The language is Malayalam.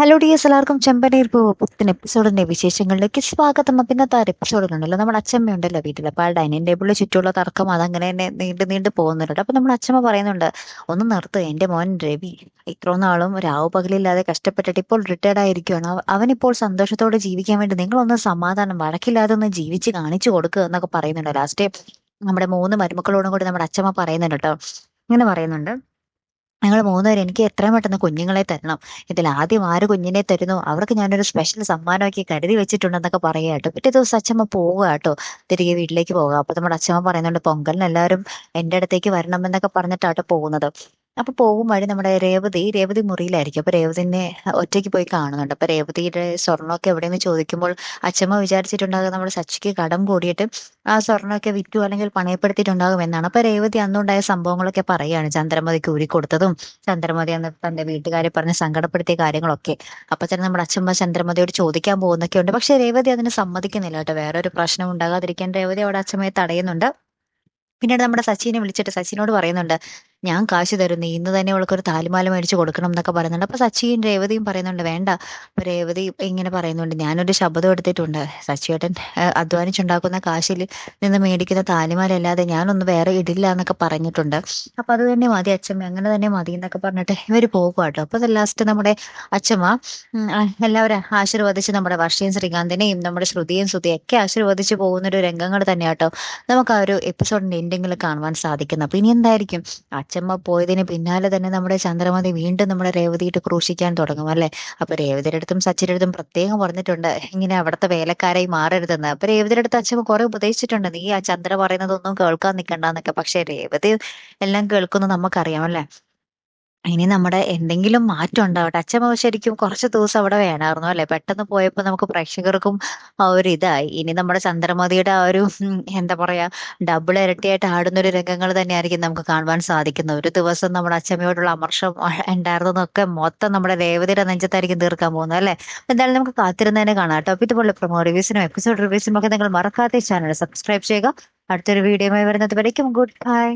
ഹലോ ഡി എസ് എല്ലാവർക്കും ചെമ്പനീർ പൂവ് പുത്തൻ എപ്പിസോഡിന്റെ വിശേഷങ്ങളിലേക്ക് സ്വാഗതം. അപ്പം ഇന്നത്തെ ആ എപ്പിസോഡിലുണ്ടല്ലോ നമ്മുടെ അച്ഛമ്മ ഉണ്ടല്ലോ വീട്ടിൽ അപ്പോൾ ആ ഡൈനിങ് ടേബിളിൽ ചുറ്റുമുള്ള തർക്കം അതങ്ങനെ തന്നെ നീണ്ടു നീണ്ടു പോകുന്നുണ്ട്. അപ്പം നമ്മുടെ അച്ഛമ്മ പറയുന്നുണ്ട് ഒന്ന് നിർത്ത്. എന്റെ മോൻ രവി ഇത്ര നാളും രാവ് പകലില്ലാതെ കഷ്ടപ്പെട്ടിട്ട് ഇപ്പോൾ റിട്ടയർഡ് ആയിരിക്കുകയാണ് അവ- അവനിപ്പോൾ സന്തോഷത്തോടെ ജീവിക്കാൻ വേണ്ടി നിങ്ങളൊന്ന് സമാധാനം വഴക്കില്ലാതെ ഒന്ന് ജീവിച്ച് കാണിച്ചു കൊടുക്കുക എന്നൊക്കെ പറയുന്നുണ്ട്. ലാസ്റ്റ് നമ്മുടെ മൂന്ന് മരുമക്കളോടും കൂടി നമ്മുടെ അച്ഛമ്മ പറയുന്നുണ്ട് കേട്ടോ. ഇങ്ങനെ പറയുന്നുണ്ട്. ഞങ്ങൾ മൂന്നുപേരും എനിക്ക് എത്രയും പെട്ടെന്ന് കുഞ്ഞുങ്ങളെ തരണം. ഇതിൽ ആദ്യം ആര് കുഞ്ഞിനെ തരുന്നു? അവർക്ക് ഞാനൊരു സ്പെഷ്യൽ സമ്മാനമൊക്കെ കരുതി വെച്ചിട്ടുണ്ടെന്നൊക്കെ പറയുക കേട്ടോ. പിറ്റേ ദിവസം അച്ഛമ്മ പോവുക കേട്ടോ. തിരികെ വീട്ടിലേക്ക് പോവുക. അപ്പൊ നമ്മുടെ അച്ഛമ്മ പറയുന്നുണ്ട് പൊങ്കലിന് എല്ലാവരും എന്റെ അടുത്തേക്ക് വരണം എന്നൊക്കെ പറഞ്ഞിട്ടാട്ടോ പോകുന്നത്. അപ്പൊ പോകും വഴി നമ്മുടെ രേവതി രേവതി മുറിയിലായിരിക്കും. അപ്പൊ രേവതിനെ ഒറ്റയ്ക്ക് പോയി കാണുന്നുണ്ട്. അപ്പൊ രേവതിയുടെ സ്വർണമൊക്കെ എവിടെയെന്ന് ചോദിക്കുമ്പോൾ അച്ഛമ്മ വിചാരിച്ചിട്ടുണ്ടാകും നമ്മുടെ സച്ചിക്ക് കടം കൂടിയിട്ട് ആ സ്വർണമൊക്കെ വിറ്റു അല്ലെങ്കിൽ പണയപ്പെടുത്തിയിട്ടുണ്ടാകും എന്നാണ്. അപ്പൊ രേവതി അന്നുണ്ടായ സംഭവങ്ങളൊക്കെ പറയുകയാണ്. ചന്ദ്രമതിക്ക് ഊരി കൊടുത്തതും ചന്ദ്രമതി അന്ന് തന്റെ വീട്ടുകാരെ പറഞ്ഞ് സങ്കടപ്പെടുത്തിയ കാര്യങ്ങളൊക്കെ. അപ്പൊ തന്നെ നമ്മുടെ അച്ഛമ്മ ചന്ദ്രമതിയോട് ചോദിക്കാൻ പോകുന്നൊക്കെ ഉണ്ട്. പക്ഷെ രേവതി അതിന് സമ്മതിക്കുന്നില്ല കേട്ടോ. ഒരു പ്രശ്നം ഉണ്ടാകാതിരിക്കാൻ രേവതി അവിടെ അച്ഛമ്മയെ തടയുന്നുണ്ട്. പിന്നീട് നമ്മുടെ സച്ചിനെ വിളിച്ചിട്ട് സച്ചിനോട് പറയുന്നുണ്ട് ഞാൻ കാശ് തരുന്നു. ഇന്ന് തന്നെ അവൾക്ക് ഒരു താലിമാല മേടിച്ച് കൊടുക്കണം എന്നൊക്കെ പറയുന്നുണ്ട്. അപ്പൊ സച്ചിയും രേവതിയും പറയുന്നുണ്ട് വേണ്ട. അപ്പൊ രേവതി ഇങ്ങനെ പറയുന്നുണ്ട് ഞാനൊരു ശബ്ദം എടുത്തിട്ടുണ്ട്. സച്ചിയേട്ടൻ അധ്വാനിച്ചുണ്ടാക്കുന്ന കാശിൽ നിന്ന് മേടിക്കുന്ന താലിമാല അല്ലാതെ ഞാനൊന്ന് വേറെ ഇടില്ല എന്നൊക്കെ പറഞ്ഞിട്ടുണ്ട്. അപ്പൊ അത് തന്നെ മതി അച്ഛമ്മ അങ്ങനെ തന്നെ മതി എന്നൊക്കെ പറഞ്ഞിട്ട് ഇവർ പോകുവാട്ടോ കേട്ടോ. അപ്പൊ ലാസ്റ്റ് നമ്മുടെ അച്ഛമ്മ എല്ലാവരും ആശീർവദിച്ച് നമ്മുടെ വർഷയും ശ്രീകാന്തിനെയും നമ്മുടെ ശ്രുതിയും ശ്രുതിയും ഒക്കെ ആശീർവദിച്ച് പോകുന്ന ഒരു രംഗങ്ങൾ തന്നെയാട്ടോ നമുക്ക് ആ ഒരു എപ്പിസോഡിന്റെ എൻഡിങ്ങിൽ കാണുവാൻ സാധിക്കുന്നു അപ്പൊ ഇനി എന്തായിരിക്കും? അച്ഛമ്മ പോയതിന് പിന്നാലെ തന്നെ നമ്മുടെ ചന്ദ്രമതി വീണ്ടും നമ്മുടെ രേവതിയിട്ട് ക്രൂശിക്കാൻ തുടങ്ങും അല്ലെ? അപ്പൊ രേവതിയുടെ അടുത്തും സച്ചിന്റെ അടുത്തും പ്രത്യേകം പറഞ്ഞിട്ടുണ്ട് ഇങ്ങനെ അവിടുത്തെ വേലക്കാരായി മാറരുതെന്ന്. അപ്പൊ രേവതിയുടെ അടുത്ത് അച്ഛമ്മ കുറെ ഉപദേശിച്ചിട്ടുണ്ട് നീ ആ ചന്ദ്ര പറയുന്നതൊന്നും കേൾക്കാൻ നിൽക്കണ്ടെന്നൊക്കെ പക്ഷെ രേവതി എല്ലാം കേൾക്കുന്നു നമുക്കറിയാം അല്ലെ? ഇനി നമ്മുടെ എന്തെങ്കിലും മാറ്റം ഉണ്ടാവട്ടെ. അച്ഛമ്മ ശരിക്കും കുറച്ച് ദിവസം അവിടെ വേണമായിരുന്നു അല്ലെ? പെട്ടെന്ന് പോയപ്പോൾ നമുക്ക് പ്രേക്ഷകർക്കും ആ ഒരു ഇതായി. ഇനി നമ്മുടെ ചന്ദ്രമതിയുടെ ആ ഒരു എന്താ പറയാ ഡബിൾ ഇരട്ടിയായിട്ട് ആടുന്ന ഒരു രംഗങ്ങൾ തന്നെയായിരിക്കും നമുക്ക് കാണുവാൻ സാധിക്കുന്നത്. ഒരു ദിവസം നമ്മുടെ അച്ഛമ്മയോടുള്ള അമർഷം ഉണ്ടായിരുന്നതൊക്കെ മൊത്തം നമ്മുടെ രേവതിയുടെ നെഞ്ചത്തായിരിക്കും തീർക്കാൻ പോകുന്നത് അല്ലെ? എന്തായാലും നമുക്ക് കാത്തിരുന്നതിനെ കാണാം കേട്ടോ. ഇതുപോലെ പ്രൊമോ റിവ്യൂസിനും എപ്പിസോഡ് റിവ്യൂസിനും ഒക്കെ നിങ്ങൾ മറക്കാത്ത ചാനൽ സബ്സ്ക്രൈബ് ചെയ്യുക. അടുത്തൊരു വീഡിയോ വരുന്നത് വരയ്ക്കും ഗുഡ് ബൈ